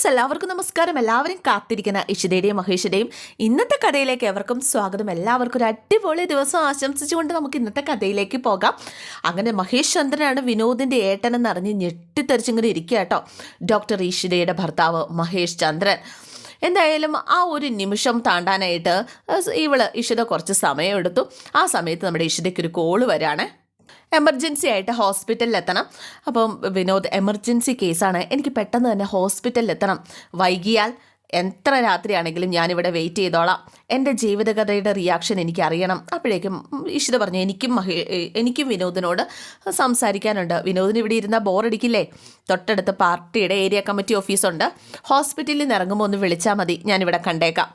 Friends എല്ലാവർക്കും നമസ്കാരം. എല്ലാവരും കാത്തിരിക്കുന്ന ഇഷിതയുടെയും മഹേഷിന്റെയും ഇന്നത്തെ കഥയിലേക്ക് എവർക്കും സ്വാഗതം. എല്ലാവർക്കും ഒരു അടിപൊളി ദിവസം ആശംസിച്ചുകൊണ്ട് നമുക്ക് ഇന്നത്തെ കഥയിലേക്ക് പോകാം. അങ്ങനെ മഹേഷ് ചന്ദ്രനാണ് വിനോദിന്റെ ഏട്ടനെന്ന് അറിഞ്ഞ് ഞെട്ടിത്തെറിച്ചിങ്ങനെ ഇരിക്കുക കേട്ടോ. ഡോക്ടർ ഇഷിതയുടെ ഭർത്താവ് മഹേഷ് ചന്ദ്രൻ. എന്തായാലും ആ ഒരു നിമിഷം താണ്ടാനായിട്ട് ഇവൾ ഇഷിത കുറച്ച് സമയം എടുത്തു ആ സമയത്ത് നമ്മുടെ ഇഷിതയ്ക്ക് ഒരു കോൾ വരാണ്. എമർജൻസി ആയിട്ട് ഹോസ്പിറ്റലിൽ എത്തണം അപ്പം വിനോദ് എമർജൻസി കേസാണ് എനിക്ക് പെട്ടെന്ന് തന്നെ ഹോസ്പിറ്റലിൽ എത്തണം വൈകിയാൽ എത്ര രാത്രിയാണെങ്കിലും ഞാനിവിടെ വെയിറ്റ് ചെയ്തോളാം. എന്റെ ജീവിതകഥയുടെ റിയാക്ഷൻ എനിക്ക് അറിയണം അപ്പോഴേക്കും ഇഷിത പറഞ്ഞു എനിക്കും മഹി എനിക്കും വിനോദിനോട് സംസാരിക്കാനുണ്ട്. വിനോദിന് ഇവിടെ ഇരുന്നാൽ ബോറടിക്കില്ലേ തൊട്ടടുത്ത പാർട്ടിയുടെ ഏരിയ കമ്മിറ്റി ഓഫീസുണ്ട് ഹോസ്പിറ്റലിൽ നിന്ന് ഇറങ്ങുമ്പോൾ ഒന്ന് വിളിച്ചാൽ മതി. ഞാനിവിടെ കണ്ടേക്കാം.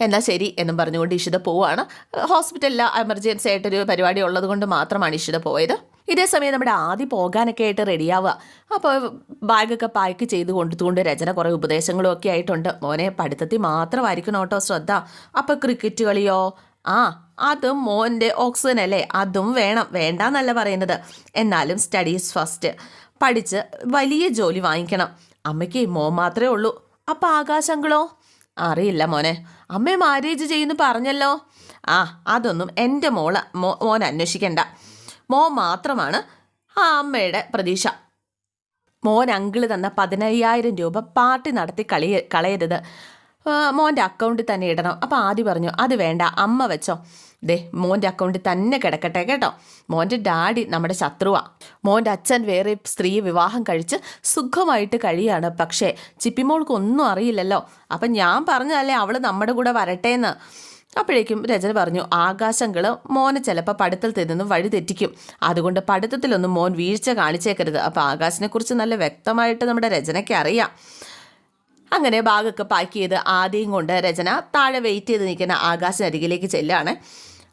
എന്നാൽ ശരി എന്നും പറഞ്ഞുകൊണ്ട് ഇഷിത പോവുകയാണ് ഹോസ്പിറ്റലിൽ എമർജൻസി ആയിട്ടൊരു പരിപാടി ഉള്ളത് കൊണ്ട് മാത്രമാണ് ഇഷിത പോയത്. ഇതേ സമയം നമ്മുടെ ആദ്യം പോകാനൊക്കെ ആയിട്ട് റെഡിയാവുക അപ്പോൾ ബാഗൊക്കെ പാക്ക് ചെയ്ത് കൊണ്ടുകൊണ്ട് രചന കുറേ ഉപദേശങ്ങളും ഒക്കെ ആയിട്ടുണ്ട്. മോനെ പഠിത്തത്തിൽ മാത്രമായിരിക്കണം കേട്ടോ ശ്രദ്ധ. അപ്പോൾ ക്രിക്കറ്റ് കളിയോ? ആ അതും മോന്റെ ഓക്സിജൻ അല്ലേ? അതും വേണം. വേണ്ടാന്നല്ല പറയുന്നത്. എന്നാലും സ്റ്റഡീസ് ഫസ്റ്റ് പഠിച്ച് വലിയ ജോലി വാങ്ങിക്കണം. അമ്മയ്ക്ക് മോൻ മാത്രമേ ഉള്ളൂ. അപ്പോൾ ആകാശങ്ങളോ? അറിയില്ല മോനെ. അമ്മയെ മാരേജ് ചെയ്യുന്നു പറഞ്ഞല്ലോ. ആ അതൊന്നും എന്റെ മോൾ മോ മോൻ അന്വേഷിക്കണ്ട. മോൻ മാത്രമാണ് ആ അമ്മയുടെ പ്രതീക്ഷ. മോൻ അങ്കിൾ തന്ന പതിനയ്യായിരം രൂപ പാർട്ടി നടത്തി കളിയ കളയരുത്. മോന്റെ അക്കൗണ്ടിൽ തന്നെ ഇടണം. അപ്പോൾ ആദ്യം പറഞ്ഞു അത് വേണ്ട അമ്മ വെച്ചോ. ദേ മോന്റെ അക്കൗണ്ടിൽ തന്നെ കിടക്കട്ടെ കേട്ടോ. മോന്റെ ഡാഡി നമ്മുടെ ശത്രുവാ. മോന്റെ അച്ഛൻ വേറെ സ്ത്രീ വിവാഹം കഴിച്ച് സുഖമായിട്ട് കഴിയാണ്. പക്ഷേ ചിപ്പിമോൾക്ക് ഒന്നും അറിയില്ലല്ലോ. അപ്പം ഞാൻ പറഞ്ഞതല്ലേ അവൾ നമ്മുടെ കൂടെ വരട്ടെ എന്ന് അപ്പോഴേക്കും രചന പറഞ്ഞു ആകാശങ്ങൾ മോനെ ചിലപ്പോൾ പഠിത്തത്തിൽ നിന്നും വഴി തെറ്റിക്കും. അതുകൊണ്ട് പഠിത്തത്തിലൊന്നും മോൻ വീഴ്ച കാണിച്ചേക്കരുത്. അപ്പോൾ ആകാശിനെക്കുറിച്ച് നല്ല വ്യക്തമായിട്ട് നമ്മുടെ രചനയ്ക്ക് അറിയാം. അങ്ങനെ ബാഗൊക്കെ പാക്ക് ചെയ്ത് ആദ്യം കൊണ്ട് രചന താഴെ വെയിറ്റ് ചെയ്ത് നിൽക്കുന്ന ആകാശനരികിലേക്ക് ചെല്ലാണ്.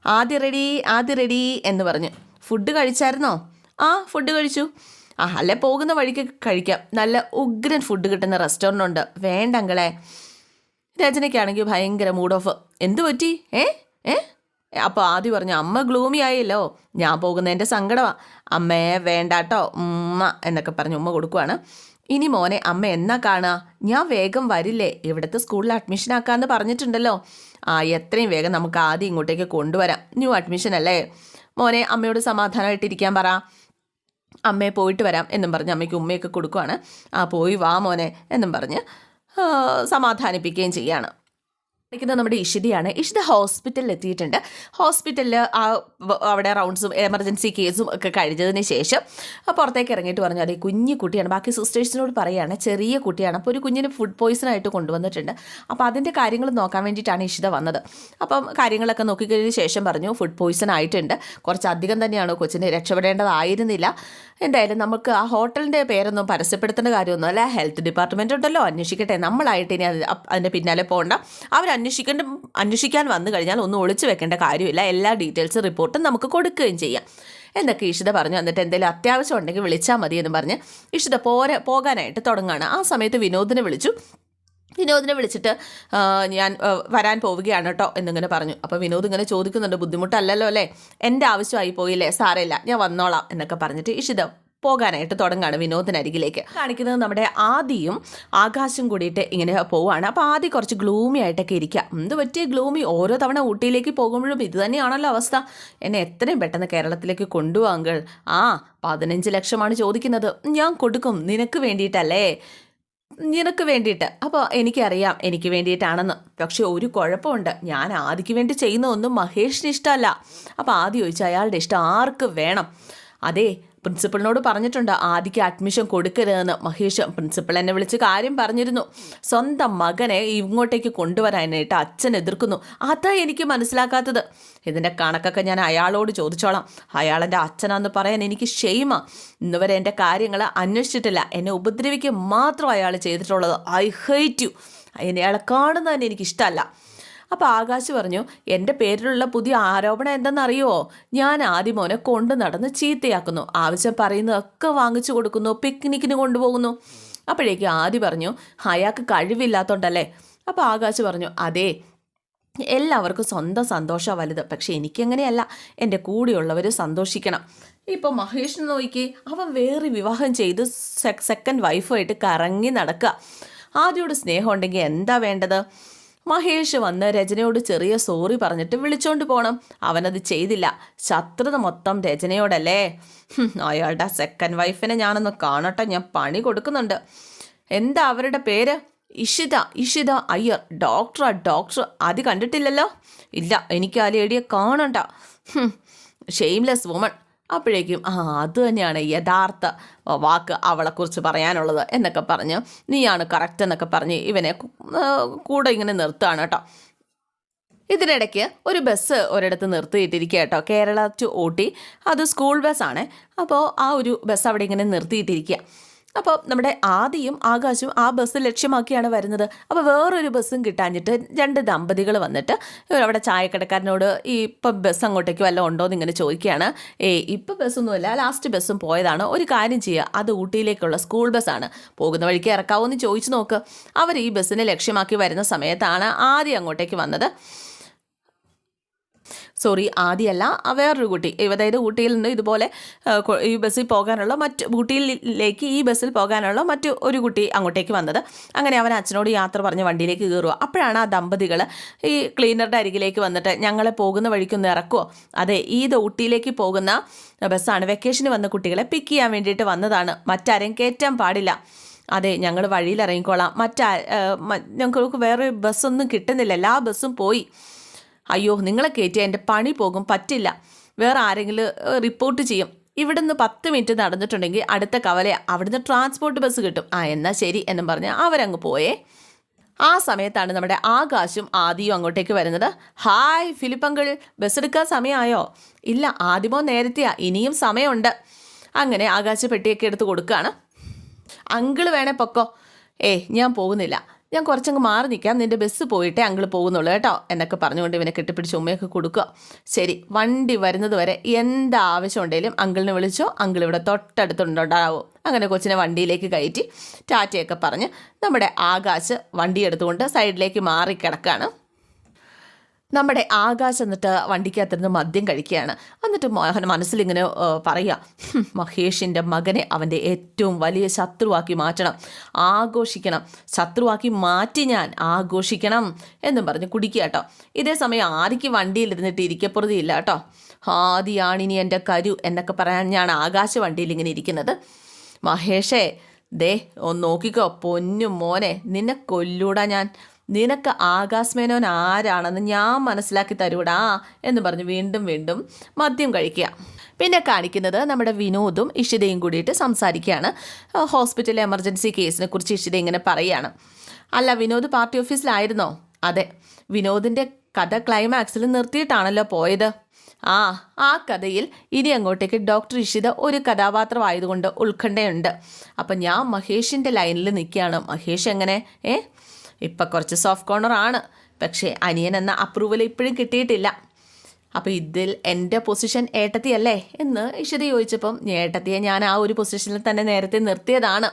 ആദ്യ റെഡി ആദ്യ റെഡി എന്ന് പറഞ്ഞു. ഫുഡ് കഴിച്ചായിരുന്നോ? ആ ഫുഡ് കഴിച്ചു. ആ അല്ലെ പോകുന്ന വഴിക്ക് കഴിക്കാം. നല്ല ഉഗ്രൻ ഫുഡ് കിട്ടുന്ന റെസ്റ്റോറന്റ് ഉണ്ട്. വേണ്ടങ്ങളെ രചനയ്ക്കാണെങ്കിൽ ഭയങ്കര മൂഡ് ഓഫ് എന്തു പറ്റി? ഏ? ഏ? അപ്പോൾ ആദ്യം പറഞ്ഞു അമ്മ ഗ്ലൂമി ആയല്ലോ. ഞാൻ പോകുന്നതിന്റെ സങ്കടമാണ് അമ്മയെ വേണ്ടാട്ടോ. ഉമ്മ എന്നൊക്കെ പറഞ്ഞ് ഉമ്മ കൊടുക്കുവാണ്. ഇനി മോനെ അമ്മ എന്നാ കാണുക? ഞാൻ വേഗം വരില്ലേ? ഇവിടുത്തെ സ്കൂളിൽ അഡ്മിഷൻ ആക്കാമെന്ന് പറഞ്ഞിട്ടുണ്ടല്ലോ. ആ എത്രയും വേഗം നമുക്ക് ആദ്യം ഇങ്ങോട്ടേക്ക് കൊണ്ടുവരാം. ന്യൂ അഡ്മിഷൻ അല്ലേ? മോനെ അമ്മയോട് സമാധാനമായിട്ടിരിക്കാൻ പറ. അമ്മയെ പോയിട്ട് വരാം എന്നും പറഞ്ഞ് അമ്മയ്ക്ക് ഉമ്മയൊക്കെ കൊടുക്കുവാണ്. ആ പോയി വാ മോനെ എന്നും പറഞ്ഞ് സമാധാനിപ്പിക്കുകയും ചെയ്യാണ്. ിക്കുന്നത് നമ്മുടെ ഇഷിതയാണ്. ഇഷിത ഹോസ്പിറ്റലിൽ എത്തിയിട്ടുണ്ട്. ഹോസ്പിറ്റലിൽ ആ അവിടെ റൗണ്ട്സും എമർജൻസി കേസും ഒക്കെ കഴിഞ്ഞതിന് ശേഷം പുറത്തേക്ക് ഇറങ്ങിയിട്ട് പറഞ്ഞു അതെ കുഞ്ഞു കുട്ടിയാണ്. ബാക്കി സിസ്റ്റേഴ്സിനോട് പറയുകയാണ് ചെറിയ കുട്ടിയാണ്. അപ്പോൾ ഒരു കുഞ്ഞിന് ഫുഡ് പോയിസൺ ആയിട്ട് കൊണ്ടുവന്നിട്ടുണ്ട്. അപ്പോൾ അതിന്റെ കാര്യങ്ങൾ നോക്കാൻ വേണ്ടിയിട്ടാണ് ഇഷിത വന്നത്. അപ്പം കാര്യങ്ങളൊക്കെ നോക്കിക്കഴിഞ്ഞ ശേഷം പറഞ്ഞു ഫുഡ് പോയിസൺ ആയിട്ടുണ്ട്. കുറച്ചധികം തന്നെയാണ് കൊച്ചിന് രക്ഷപ്പെടേണ്ടതായിരുന്നില്ല. എന്തായാലും നമുക്ക് ആ ഹോട്ടലിന്റെ പേരൊന്നും പരസ്യപ്പെടുത്തേണ്ട കാര്യമൊന്നും അല്ല ഹെൽത്ത് ഡിപ്പാർട്ട്മെന്റ് ഉണ്ടല്ലോ അന്വേഷിക്കട്ടെ. നമ്മളായിട്ട് ഇനി അതിന്റെ പിന്നാലെ പോകണ്ട അവർ അന്വേഷിക്കേണ്ട അന്വേഷിക്കാൻ വന്നു കഴിഞ്ഞാൽ ഒന്നും ഒളിച്ചു വെക്കേണ്ട കാര്യമില്ല. എല്ലാ ഡീറ്റെയിൽസും റിപ്പോർട്ടും നമുക്ക് കൊടുക്കുകയും ചെയ്യാം. എന്നൊക്കെ ഇഷിത പറഞ്ഞു. എന്നിട്ട് എന്തെങ്കിലും അത്യാവശ്യം ഉണ്ടെങ്കിൽ വിളിച്ചാൽ മതി എന്ന് പറഞ്ഞ് ഇഷിത പോരെ പോകാനായിട്ട് തുടങ്ങുകയാണ് ആ സമയത്ത് വിനോദിനെ വിളിച്ചു. വിനോദിനെ വിളിച്ചിട്ട് ഞാൻ വരാൻ പോവുകയാണ് കേട്ടോ എന്നിങ്ങനെ പറഞ്ഞു. അപ്പോൾ വിനോദ് ഇങ്ങനെ ചോദിക്കുന്നുണ്ട്. ബുദ്ധിമുട്ടല്ലല്ലോ അല്ലേ? എന്റെ ആവശ്യമായി പോയില്ലേ? സാരമില്ല. ഞാൻ വന്നോളാം എന്നൊക്കെ പറഞ്ഞിട്ട് ഇഷിത പോകാനായിട്ട് തുടങ്ങുകയാണ് വിനോദിനരികിലേക്ക്. കാണിക്കുന്നത് നമ്മുടെ ആദിയും ആകാശം കൂടിയിട്ട് ഇങ്ങനെ പോവാണ് അപ്പോൾ ആദ്യം കുറച്ച് ഗ്ലൂമി ആയിട്ടൊക്കെ ഇരിക്കുക. എന്ത് പറ്റിയ ഗ്ലൂമി? ഓരോ തവണ ഊട്ടിയിലേക്ക് പോകുമ്പോഴും ഇത് തന്നെയാണല്ലോ അവസ്ഥ. എന്നെ എത്രയും പെട്ടെന്ന് കേരളത്തിലേക്ക് കൊണ്ടുപോകാങ്കൾ ആ പതിനഞ്ച് ലക്ഷമാണ് ചോദിക്കുന്നത്. ഞാൻ കൊടുക്കും. നിനക്ക് വേണ്ടിയിട്ടല്ലേ? നിനക്ക് വേണ്ടിയിട്ട്. അപ്പോൾ എനിക്കറിയാം എനിക്ക് വേണ്ടിയിട്ടാണെന്ന്. പക്ഷേ ഒരു കുഴപ്പമുണ്ട്. ഞാൻ ആദിക്ക് വേണ്ടി ചെയ്യുന്ന ഒന്നും മഹേഷിന് ഇഷ്ടമല്ല. അപ്പോൾ ആദ്യം ചോദിച്ചാൽ അയാളുടെ ഇഷ്ടം ആർക്ക് വേണം? അതെ പ്രിൻസിപ്പളിനോട് പറഞ്ഞിട്ടുണ്ട് ആദിക്ക് അഡ്മിഷൻ കൊടുക്കരുതെന്ന്. മഹേഷ് പ്രിൻസിപ്പൾ എന്നെ വിളിച്ച് കാര്യം പറഞ്ഞിരുന്നു. സ്വന്തം മകനെ ഇങ്ങോട്ടേക്ക് കൊണ്ടുവരാനായിട്ട് അച്ഛൻ എതിർക്കുന്നു. അതാ എനിക്ക് മനസ്സിലാക്കാത്തത്. ഇതിന്റെ കണക്കൊക്കെ ഞാൻ അയാളോട് ചോദിച്ചോളാം. അയാളെന്റെ അച്ഛനാന്ന് പറയാൻ എനിക്ക് ഷെയ്മ ഇന്നുവരെ എന്റെ കാര്യങ്ങൾ അന്വേഷിച്ചിട്ടില്ല. എന്നെ ഉപദ്രവിക്കുക മാത്രം അയാൾ ചെയ്തിട്ടുള്ളത്. I hate you. അയാളെ കാണുന്നതന്നെ എനിക്കിഷ്ടമല്ല അപ്പോൾ ആകാശ് പറഞ്ഞു എന്റെ പേരിലുള്ള പുതിയ ആരോപണം എന്തെന്നറിയുമോ ഞാൻ ആദ്യം മോനെ കൊണ്ട് നടന്ന് ചീത്തയാക്കുന്നു. ആവശ്യം പറയുന്നതൊക്കെ വാങ്ങിച്ചു കൊടുക്കുന്നു പിക്നിക്കിന് കൊണ്ടുപോകുന്നു. അപ്പോഴേക്കും ആദ്യം പറഞ്ഞു അയാൾക്ക് കഴിവില്ലാത്തോണ്ടല്ലേ? അപ്പോൾ ആകാശ് പറഞ്ഞു അതെ എല്ലാവർക്കും സ്വന്തം സന്തോഷമാണ് വലുത് പക്ഷെ എനിക്കങ്ങനെയല്ല. എന്റെ കൂടെയുള്ളവർ സന്തോഷിക്കണം. ഇപ്പോൾ മഹേഷ് നോക്കി അവൻ വേറെ വിവാഹം ചെയ്ത് സെക്കൻഡ് വൈഫായിട്ട് കറങ്ങി നടക്കുക. ആദ്യയോട് സ്നേഹം ഉണ്ടെങ്കിൽ എന്താ വേണ്ടത്? മഹേഷ് വന്ന് രചനയോട് ചെറിയ സോറി പറഞ്ഞിട്ട് വിളിച്ചോണ്ട് പോകണം അവനത് ചെയ്തില്ല. ശത്രുത മൊത്തം രചനയോടല്ലേ? അയാളുടെ സെക്കൻഡ് വൈഫിനെ ഞാനൊന്ന് കാണട്ടെ. ഞാൻ പണി കൊടുക്കുന്നുണ്ട്. എന്താ അവരുടെ പേര്? ഇഷിത ഇഷിത അയ്യർ. ഡോക്ടറാ ഡോക്ടർ അത് കണ്ടിട്ടില്ലല്ലോ? ഇല്ല എനിക്ക് ആ ലേഡിയെ കാണണ്ട. ഷെയിംലെസ് വുമൺ അപ്പോഴേക്കും ആ അത് തന്നെയാണ് യഥാർത്ഥ വാക്ക് അവളെക്കുറിച്ച് പറയാനുള്ളത് എന്നൊക്കെ പറഞ്ഞ് നീയാണ് കറക്റ്റ് എന്നൊക്കെ പറഞ്ഞ് ഇവനെ കൂടെ ഇങ്ങനെ നിർത്തുകയാണ് കേട്ടോ. ഇതിനിടയ്ക്ക് ഒരു ബസ് ഒരിടത്ത് നിർത്തിയിട്ടിരിക്കുക കേട്ടോ. കേരള ടു ഊട്ടി അത് സ്കൂൾ ബസ്സാണ് അപ്പോൾ ആ ഒരു ബസ് അവിടെ ഇങ്ങനെ നിർത്തിയിട്ടിരിക്കുക. അപ്പോൾ നമ്മുടെ ആദിയും ആകാശും ആ ബസ് ലക്ഷ്യമാക്കിയാണ് വരുന്നത്. അപ്പോൾ വേറൊരു ബസ്സും കിട്ടാഞ്ഞിട്ട് രണ്ട് ദമ്പതികൾ വന്നിട്ട് അവിടെ ചായക്കടക്കാരനോട് ഈ ഇപ്പം ബസ് അങ്ങോട്ടേക്ക് വല്ല ഉണ്ടോ എന്ന് ഇങ്ങനെ ചോദിക്കുകയാണ്. ഏ ഇപ്പം ബസ്സൊന്നുമില്ല ലാസ്റ്റ് ബസ്സും പോയതാണ്. ഒരു കാര്യം ചെയ്യുക. അത് ഊട്ടിയിലേക്കുള്ള സ്കൂൾ ബസ്സാണ് പോകുന്ന വഴിക്ക് ഇറക്കാവോ എന്ന് ചോദിച്ചു നോക്ക്. അവർ ഈ ബസ്സിനെ ലക്ഷ്യമാക്കി വരുന്ന സമയത്താണ് ആദ്യം അങ്ങോട്ടേക്ക് വന്നത്. സോറി ആദ്യമല്ല വേറൊരു കുട്ടി. അതായത് ഊട്ടിയിൽ നിന്ന് ഇതുപോലെ ഈ ബസ്സിൽ പോകാനുള്ള മറ്റ് ഊട്ടിയിലേക്ക് ഈ ബസ്സിൽ പോകാനുള്ള മറ്റു ഒരു കുട്ടി അങ്ങോട്ടേക്ക് വന്നത്. അങ്ങനെ അവൻ അച്ഛനോട് യാത്ര പറഞ്ഞ് വണ്ടിയിലേക്ക് കയറുക അപ്പോഴാണ് ആ ദമ്പതികൾ ഈ ക്ലീനറുടെ അരികിലേക്ക് വന്നിട്ട് ഞങ്ങളെ പോകുന്ന വഴിക്കൊന്ന് ഇറക്കുമോ അതെ ഈ ഊട്ടിയിലേക്ക് പോകുന്ന ബസ്സാണ്. വെക്കേഷന് വന്ന കുട്ടികളെ പിക്ക് ചെയ്യാൻ വേണ്ടിയിട്ട് വന്നതാണ്. മറ്റാരെയും കയറ്റാൻ പാടില്ല. അതെ ഞങ്ങൾ വഴിയിൽ ഇറങ്ങിക്കോളാം. മറ്റാ ഞങ്ങൾക്ക് വേറെ ബസ്സൊന്നും കിട്ടുന്നില്ല. എല്ലാ ബസ്സും പോയി. അയ്യോ നിങ്ങളെ കയറ്റി എന്റെ പണി പോകും പറ്റില്ല. വേറെ ആരെങ്കിലും റിപ്പോർട്ട് ചെയ്യും. ഇവിടുന്ന് പത്ത് മിനിറ്റ് നടന്നിട്ടുണ്ടെങ്കിൽ അടുത്ത കവല അവിടുന്ന് ട്രാൻസ്പോർട്ട് ബസ് കിട്ടും. ആ എന്നാൽ ശരി എന്നും പറഞ്ഞ് അവരങ്ങ് പോയേ. ആ സമയത്താണ് നമ്മുടെ ആകാശും ആദിയും അങ്ങോട്ടേക്ക് വരുന്നത്. ഹായ് ഫിലിപ്പങ്കിൾ. ബസ് എടുക്കാൻ സമയമായോ? ഇല്ല ആദ്യമോ നേരത്തെയാ. ഇനിയും സമയമുണ്ട്. അങ്ങനെ ആകാശ പെട്ടിയൊക്കെ എടുത്ത് കൊടുക്കുകയാണ് അങ്കിൾ വേണേ പൊക്കോ. ഏയ് ഞാൻ പോകുന്നില്ല. ഞാൻ കുറച്ചങ്ങ് മാറി നിൽക്കാം. നിന്റെ ബസ് പോയിട്ടേ അങ്ങൾ പോകുന്നുള്ളൂ കേട്ടോ. എന്നൊക്കെ പറഞ്ഞുകൊണ്ട് ഇവനെ കെട്ടിപ്പിടിച്ച് ഉമ്മയൊക്കെ കൊടുക്കുക. ശരി വണ്ടി വരുന്നത് വരെ എന്ത് ആവശ്യം ഉണ്ടെങ്കിലും അങ്കിളിനെ വിളിച്ചോ അങ്കിൾ ഇവിടെ തൊട്ടടുത്തുണ്ടാവും. അങ്ങനെ കൊച്ചിനെ വണ്ടിയിലേക്ക് കയറ്റി ടാറ്റയൊക്കെ പറഞ്ഞ് നമ്മുടെ ആകാശ് വണ്ടി എടുത്തുകൊണ്ട് സൈഡിലേക്ക് മാറി കിടക്കുകയാണ് നമ്മുടെ ആകാശ് എന്നിട്ട് വണ്ടിക്കകത്തിരുന്ന് മദ്യം കഴിക്കുകയാണ്. എന്നിട്ട് മോഹൻ മനസ്സിലിങ്ങനെ പറയുക "ഹും, മഹേഷിന്റെ മകനെ അവന്റെ ഏറ്റവും വലിയ ശത്രുവാക്കി മാറ്റണം. ആഘോഷിക്കണം. ശത്രുവാക്കി മാറ്റി ഞാൻ ആഘോഷിക്കണം എന്നും പറഞ്ഞ് കുടിക്കുക കേട്ടോ. ഇതേ സമയം ആദിക്ക് വണ്ടിയിലിരുന്നിട്ട് ഇരിക്കപ്പുറതിയില്ല കേട്ടോ. ആദിയാണിനി എന്റെ കരു എന്നൊക്കെ പറയാൻ ഞാൻ ആകാശ വണ്ടിയിൽ ഇങ്ങനെ ഇരിക്കുന്നത്. മഹേഷേ ദേ ഒന്ന് നോക്കിക്കോ പൊന്നു മോനെ നിന്നെ കൊല്ലൂടാ ഞാൻ. നിനക്ക് ആകാശ് മേനോൻ ആരാണെന്ന് ഞാൻ മനസ്സിലാക്കി തരൂടാ എന്ന് പറഞ്ഞ് വീണ്ടും വീണ്ടും മദ്യം കഴിക്കുക. പിന്നെ കാണിക്കുന്നത് നമ്മുടെ വിനോദും ഇഷിതയും കൂടിയിട്ട് സംസാരിക്കുകയാണ്. ഹോസ്പിറ്റലിലെ എമർജൻസി കേസിനെ കുറിച്ച് ഇഷിത ഇങ്ങനെ പറയുകയാണ്. അല്ല വിനോദ് പാർട്ടി ഓഫീസിലായിരുന്നോ? അതെ. വിനോദിന്റെ കഥ ക്ലൈമാക്സിൽ നിർത്തിയിട്ടാണല്ലോ പോയത്. ആ ആ കഥയിൽ ഇനി അങ്ങോട്ടേക്ക് ഡോക്ടർ ഇഷിത ഒരു കഥാപാത്രമായതുകൊണ്ട് ഉത്കണ്ഠയുണ്ട്. അപ്പം ഞാൻ മഹേഷിന്റെ ലൈനിൽ നിൽക്കുകയാണ്. മഹേഷ് എങ്ങനെ? ഏ? ഇപ്പം കുറച്ച് സോഫ്റ്റ് കോർണർ ആണ്. പക്ഷേ അനിയൻ എന്ന അപ്രൂവൽ ഇപ്പോഴും കിട്ടിയിട്ടില്ല. അപ്പോൾ ഇതിൽ എന്റെ പൊസിഷൻ ഏട്ടത്തിയല്ലേ എന്ന് ഇഷിത ചോദിച്ചപ്പം ഏട്ടത്തിയെ ഞാൻ ആ ഒരു പൊസിഷനിൽ തന്നെ നേരത്തെ നിർത്തിയതാണ്.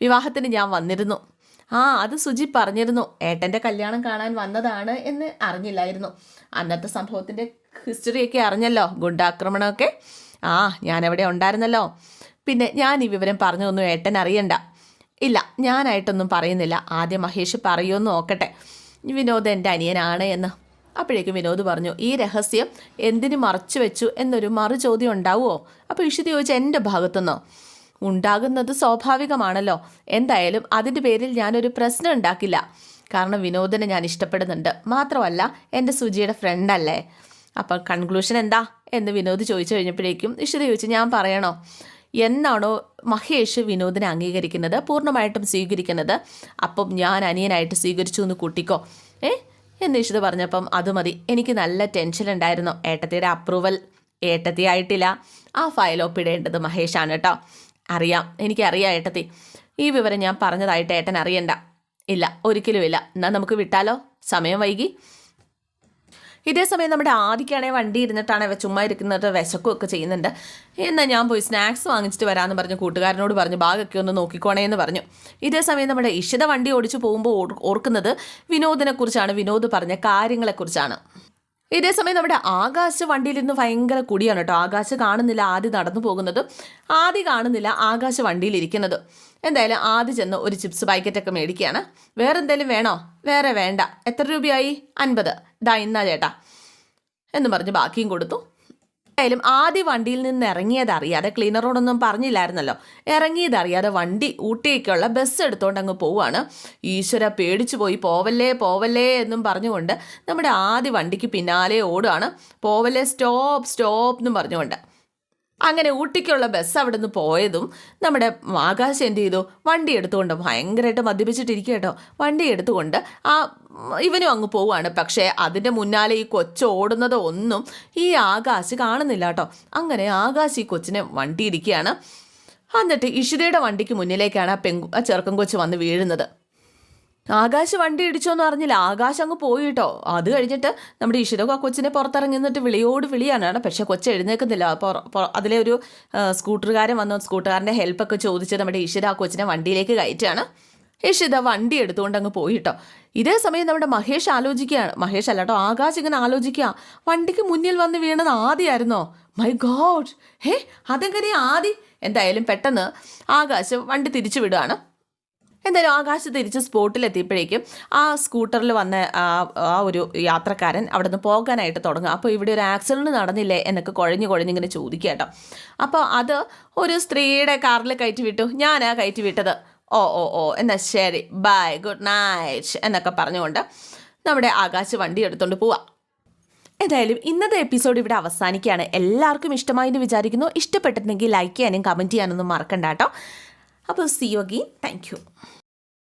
വിവാഹത്തിന് ഞാൻ വന്നിരുന്നു. ആ അത് സുജി പറഞ്ഞിരുന്നു. ഏട്ടന്റെ കല്യാണം കാണാൻ വന്നതാണ് എന്ന് അറിഞ്ഞില്ലായിരുന്നു. അന്നത്തെ സംഭവത്തിന്റെ ഹിസ്റ്ററിയൊക്കെ അറിഞ്ഞല്ലോ ഗുണ്ടാക്രമണമൊക്കെ. ആ ഞാനവിടെ ഉണ്ടായിരുന്നല്ലോ. പിന്നെ ഞാൻ ഈ വിവരം പറഞ്ഞു തന്നു ഏട്ടൻ അറിയണ്ട. ഇല്ല ഞാനായിട്ടൊന്നും പറയുന്നില്ല. ആദ്യം മഹേഷ് പറയുമെന്ന് നോക്കട്ടെ. വിനോദ് എന്റെ അനിയനാണ് എന്ന്. അപ്പോഴേക്കും വിനോദ് പറഞ്ഞു ഈ രഹസ്യം എന്തിനു മറച്ചു വെച്ചു എന്നൊരു മറു ചോദ്യം ഉണ്ടാവുമോ? അപ്പോൾ ഇഷിത ചോദിച്ച എന്റെ ഭാഗത്തുനിന്നോ? ഉണ്ടാകുന്നത് സ്വാഭാവികമാണല്ലോ. എന്തായാലും അതിന്റെ പേരിൽ ഞാനൊരു പ്രശ്നം ഉണ്ടാക്കില്ല. കാരണം വിനോദിനെ ഞാൻ ഇഷ്ടപ്പെടുന്നുണ്ട്. മാത്രമല്ല എന്റെ സുജിയുടെ ഫ്രണ്ടല്ലേ അപ്പം കൺക്ലൂഷൻ എന്താ? എന്ന് വിനോദ് ചോദിച്ചു കഴിഞ്ഞപ്പോഴേക്കും ഇഷിത ചോദിച്ചു ഞാൻ പറയണോ? എന്നാണോ മഹേഷ് വിനോദിനെ അംഗീകരിക്കുന്നത്? പൂർണമായിട്ടും സ്വീകരിക്കുന്നത്. അപ്പം ഞാൻ അനിയനായിട്ട് സ്വീകരിച്ചു എന്ന് കൂട്ടിക്കോ. ഏ? എന്ന് ഇഷിത പറഞ്ഞപ്പം അത് മതി. എനിക്ക് നല്ല ടെൻഷൻ ഉണ്ടായിരുന്നു. ഏട്ടത്തിയുടെ അപ്രൂവൽ ഏട്ടത്തി ആയിട്ടില്ല. ആ ഫയൽ ഒപ്പിടേണ്ടത് മഹേഷാണ് കേട്ടോ. അറിയാം. എനിക്കറിയാം ഏട്ടത്തി. ഈ വിവരം ഞാൻ പറഞ്ഞതായിട്ട് ഏട്ടൻ അറിയണ്ട. ഇല്ല ഒരിക്കലും ഇല്ല. എന്നാൽ നമുക്ക് വിട്ടാലോ? സമയം വൈകി. ഇതേ സമയം നമ്മുടെ ആദിക്കാണെങ്കിൽ വണ്ടി ഇരുന്നിട്ടാണ് ഇവ ചുമ്മാ ഇരിക്കുന്നത് വിശക്കും ഒക്കെ ചെയ്യുന്നുണ്ട്. എന്നാൽ ഞാൻ പോയി സ്നാക്സ് വാങ്ങിച്ചിട്ട് വരാമെന്ന് പറഞ്ഞ് കൂട്ടുകാരനോട് പറഞ്ഞു ബാഗൊക്കെ ഒന്ന് നോക്കിക്കോണേ എന്ന് പറഞ്ഞു. ഇതേ സമയം നമ്മുടെ ഇഷിത വണ്ടി ഓടിച്ചു പോകുമ്പോൾ ഓർ- ഓർക്കുന്നത് വിനോദിനെക്കുറിച്ചാണ് വിനോദ് പറഞ്ഞ കാര്യങ്ങളെക്കുറിച്ചാണ് ഇതേ സമയം നമ്മുടെ ആകാശ് വണ്ടിയിലിരുന്ന് ഭയങ്കര കുടിയാണ് കേട്ടോ. ആകാശ് കാണുന്നില്ല ആദ്യം നടന്നു പോകുന്നത്. ആദ്യം കാണുന്നില്ല ആകാശ് വണ്ടിയിലിരിക്കുന്നത് എന്തായാലും ആദ്യം ചെന്ന് ഒരു ചിപ്സ് പാക്കറ്റൊക്കെ മേടിക്കുകയാണ്. വേറെ എന്തെങ്കിലും വേണോ? വേറെ വേണ്ട. എത്ര രൂപയായി? അൻപത്. ദാ ഇന്നാ ചേട്ടാ. എന്ന് പറഞ്ഞ് ബാക്കിയും കൊടുത്തു. എന്തായാലും ആദ്യ വണ്ടിയിൽ നിന്ന് ഇറങ്ങിയത് അറിയാതെ ക്ലീനറോടൊന്നും പറഞ്ഞില്ലായിരുന്നല്ലോ. ഇറങ്ങിയത് അറിയാതെ വണ്ടി ഊട്ടിയൊക്കെയുള്ള ബസ് എടുത്തുകൊണ്ട് അങ്ങ് പോവാണ്. ഈശ്വര പേടിച്ചു പോയി പോവല്ലേ പോവല്ലേ എന്നും പറഞ്ഞുകൊണ്ട് നമ്മുടെ ആദ്യ വണ്ടിക്ക് പിന്നാലെ ഓടുകയാണ് പോവല്ലേ സ്റ്റോപ്പ് സ്റ്റോപ്പ് എന്നും പറഞ്ഞുകൊണ്ട്. അങ്ങനെ ഊട്ടിക്കുള്ള ബസ് അവിടെ നിന്ന് പോയതും നമ്മുടെ ആകാശം എന്ത് ചെയ്തു? വണ്ടി എടുത്തുകൊണ്ട് ഭയങ്കരമായിട്ട് മദ്യപിച്ചിട്ടിരിക്കുക കേട്ടോ. വണ്ടി എടുത്തുകൊണ്ട് ആ ഇവനും അങ്ങ് പോവുകയാണ്. പക്ഷേ അതിന്റെ മുന്നാലെ ഈ കൊച്ച് ഓടുന്നത് ഒന്നും ഈ ആകാശ് കാണുന്നില്ല കേട്ടോ. അങ്ങനെ ആകാശ് ഈ കൊച്ചിനെ വണ്ടി ഇരിക്കുകയാണ് എന്നിട്ട് ഇഷിതയുടെ വണ്ടിക്ക് മുന്നിലേക്കാണ് ആ പെങ്കു ആ ചെറുക്കൻ കൊച്ച് വന്ന് വീഴുന്നത്. ആകാശ് വണ്ടി ഇടിച്ചോന്ന് അറിഞ്ഞില്ല. ആകാശ് അങ്ങ് പോയി കേട്ടോ അത് കഴിഞ്ഞിട്ട് നമ്മുടെ ഇഷിതൊക്കെ കൊച്ചിനെ പുറത്തിറങ്ങി നിന്നിട്ട് വിളിയോട് വിളിയാണ് പക്ഷെ കൊച്ച് എഴുന്നേൽക്കുന്നില്ല അതിലെ ഒരു സ്കൂട്ടറുകാരൻ വന്നു. സ്കൂട്ടുകാരന്റെ ഹെൽപ്പൊക്കെ ചോദിച്ച് നമ്മുടെ ഈശ്വര ആ കൊച്ചിനെ വണ്ടിയിലേക്ക് കയറ്റുകയാണ് ഈശ്വര വണ്ടി എടുത്തുകൊണ്ട് അങ്ങ് പോയി കേട്ടോ ഇതേ സമയം നമ്മുടെ മഹേഷ് ആലോചിക്കുകയാണ്. മഹേഷ് അല്ല കേട്ടോ ആകാശ് ഇങ്ങനെ ആലോചിക്കുക. വണ്ടിക്ക് മുന്നിൽ വന്ന് വീണത് ആദ്യമായിരുന്നോ മൈ ഗോഡ്. ഹേ അതെങ്ങനെ ആദി? എന്തായാലും പെട്ടെന്ന് ആകാശ് വണ്ടി തിരിച്ചു വിടുകയാണ് എന്തായാലും ആകാശ് തിരിച്ച് സ്പോട്ടിലെത്തിയപ്പോഴേക്കും ആ സ്കൂട്ടറിൽ വന്ന ആ ഒരു യാത്രക്കാരൻ അവിടെ നിന്ന് പോകാനായിട്ട് തുടങ്ങും. അപ്പോൾ ഇവിടെ ഒരു ആക്സിഡന്റ് നടന്നില്ലേ എന്നൊക്കെ കുഴഞ്ഞു കുഴഞ്ഞിങ്ങനെ ചോദിക്കുക അപ്പോൾ അത് ഒരു സ്ത്രീയുടെ കാറിൽ കയറ്റി വിട്ടു. ഞാനാ കയറ്റി വിട്ടത്. ഓ ഓ ഓ എന്നാൽ ശരി. ബൈ ഗുഡ് നൈറ്റ് എന്നൊക്കെ പറഞ്ഞുകൊണ്ട് നമ്മുടെ ആകാശ് വണ്ടി എടുത്തുകൊണ്ട് പോവാം. എന്തായാലും ഇന്നത്തെ എപ്പിസോഡ് ഇവിടെ അവസാനിക്കുകയാണ്. എല്ലാവർക്കും ഇഷ്ടമായി എന്ന് വിചാരിക്കുന്നു. ഇഷ്ടപ്പെട്ടിട്ടുണ്ടെങ്കിൽ ലൈക്ക് ചെയ്യാനും കമന്റ് ചെയ്യാനൊന്നും മറക്കണ്ട കേട്ടോ. അപ്പോൾ see you again thank you